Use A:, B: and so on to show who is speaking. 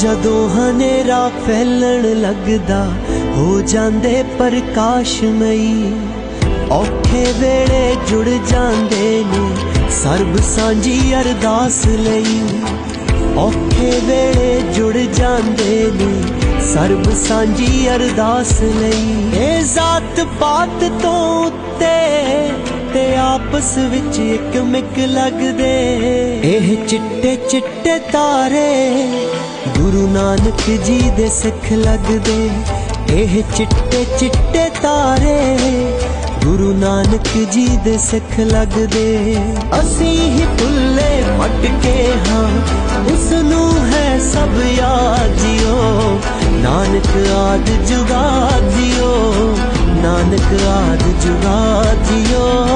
A: ਜਦੋਂ ਹਨੇਰਾ ਫੈਲਣ ਲੱਗਦਾ, ਹੋ ਜਾਂਦੇ ਪ੍ਰਕਾਸ਼ਮਈ। ਔਖੇ ਵੇਲੇ ਜੁੜ ਜਾਂਦੇ ਨੇ, ਸਰਬ ਸਾਂਝੀ ਅਰਦਾਸ ਲਈ। ਔਖੇ ਵੇਲੇ ਜੁੜ ਜਾਂਦੇ ਨੇ, ਸਰਬ ਸਾਂਝੀ ਅਰਦਾਸ ਲਈ। ਇਹ ਜ਼ਾਤ ਪਾਤ ਤੋਂ ਉੱਤੇ ਤੇ ਆਪਸ ਵਿੱਚ ਇੱਕ ਮਿਕ ਲੱਗਦੇ। ਇਹ ਚਿੱਟੇ ਚਿੱਟੇ ਤਾਰੇ ਗੁਰੂ ਨਾਨਕ ਜੀ ਦੇ ਸਿੱਖ ਲੱਗਦੇ, ਇਹ ਚਿੱਟੇ ਚਿੱਟੇ ਤਾਰੇ। ਗੁਰੂ ਨਾਨਕ ਜੀ ਦੇ ਸਿੱਖ ਲੱਗਦੇ, ਅਸੀਂ ਹੀ ਭੁੱਲੇ ਮਟਕੇ ਹਾਂ। ਉਸ ਨੂੰ ਹੈ ਸਭ ਯਾਦ ਜਿਓ, ਨਾਨਕ ਆਦ ਜੁਗਾ ਜਿਓ, ਨਾਨਕ ਆਦ ਜੁਗਾ ਜਿਓ।